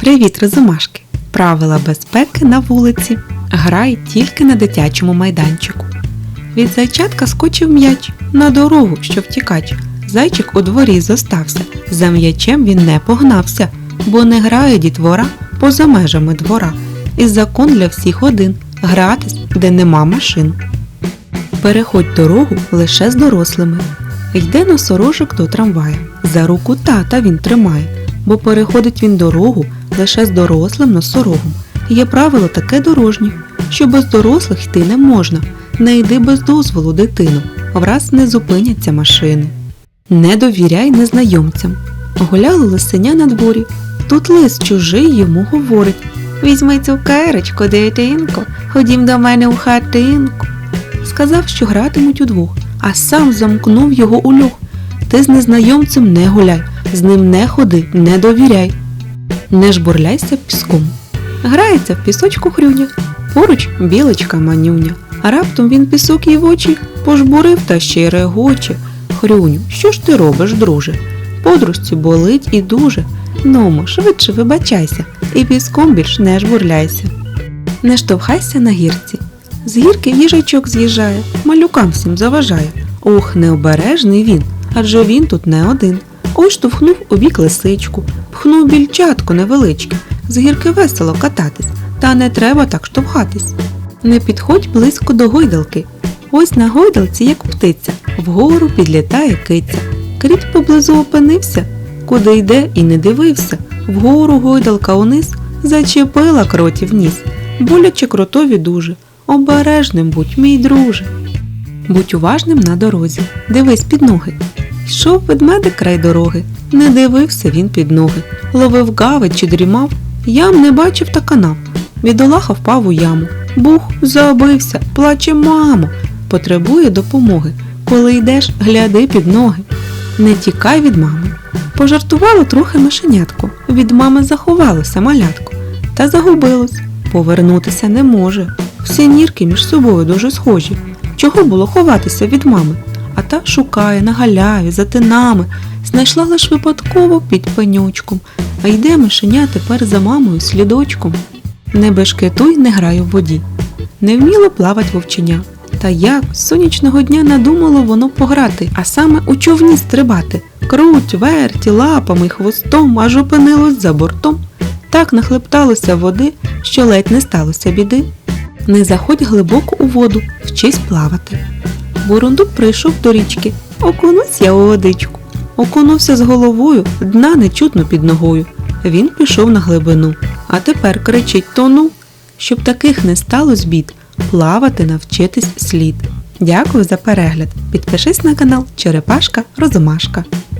Привіт, розумашки! Правила безпеки на вулиці. Грай тільки на дитячому майданчику. Від зайчатка скочив м'яч на дорогу, що втікач. Зайчик у дворі зостався. За м'ячем він не погнався, бо не грає дітвора поза межами двора. І закон для всіх один гратись, де нема машин. Переходь дорогу лише з дорослими. Йде носорожок до трамвая. За руку тата він тримає, бо переходить він дорогу лише з дорослим носорогом. Є правило таке дорожнє, що без дорослих йти не можна. Не йди без дозволу, дитину, враз не зупиняться машини. Не довіряй незнайомцям. Гуляли лисеня на дворі. Тут лис чужий йому говорить Візьми цукерочку, дитинко, ходім до мене у хатинку. Сказав, що гратимуть удвох, а сам замкнув його у льох. Ти з незнайомцем не гуляй, з ним не ходи, не довіряй. Не жбурляйся піском. Грається в пісочку хрюня, поруч білочка манюня. А раптом він пісок їй в очі пожбурив та ще й регоче. Хрюню, що ж ти робиш, друже? Подружці болить і дуже. Ному, швидше вибачайся, і піском більш не жбурляйся. Не штовхайся на гірці. З гірки їжачок з'їжджає, малюкам всім заважає. Ох, необережний він, адже він тут не один. Ой штовхнув у бік лисичку, пхнув більчатку невеличке, з гірки весело кататись, та не треба так штовхатись. Не підходь близько до гойдалки. Ось на гойдалці, як птиця, вгору підлітає киця. Кріт поблизу опинився, куди йде і не дивився. Вгору гойдалка униз зачепила кротів ніс. Боляче кротові дуже. Обережним будь, мій друже. Будь уважним на дорозі, дивись під ноги. Йшов ведмедик край дороги, не дивився він під ноги, ловив гави чи дрімав, ям не бачив та канав. Бідолаха впав у яму. Бух, забився, плаче мамо, потребує допомоги. Коли йдеш, гляди під ноги. Не тікай від мами. Пожартувало трохи мишенятко, від мами заховалося малятко, та загубилось, повернутися не може. Всі нірки між собою дуже схожі. Чого було ховатися від мами? А та шукає на галяві, за тинами, знайшла лиш випадково під пенючком, а йде мишеня тепер за мамою слідочком. Не бешкетуй, не грай у воді. Не вміло плавать вовченя. Та як з сонячного дня надумало воно пограти, а саме у човні стрибати. Круть, верті, лапами хвостом, аж опинилось за бортом. Так нахлепталося води, що ледь не сталося біди. Не заходь глибоко у воду, вчись плавати. Бурундук прийшов до річки, окунусь я у водичку. Окунувся з головою, дна не чутно під ногою. Він пішов на глибину, а тепер кричить тону. Щоб таких не сталося бід, плавати навчитись слід. Дякую за перегляд. Підпишись на канал Черепашка Розумашка.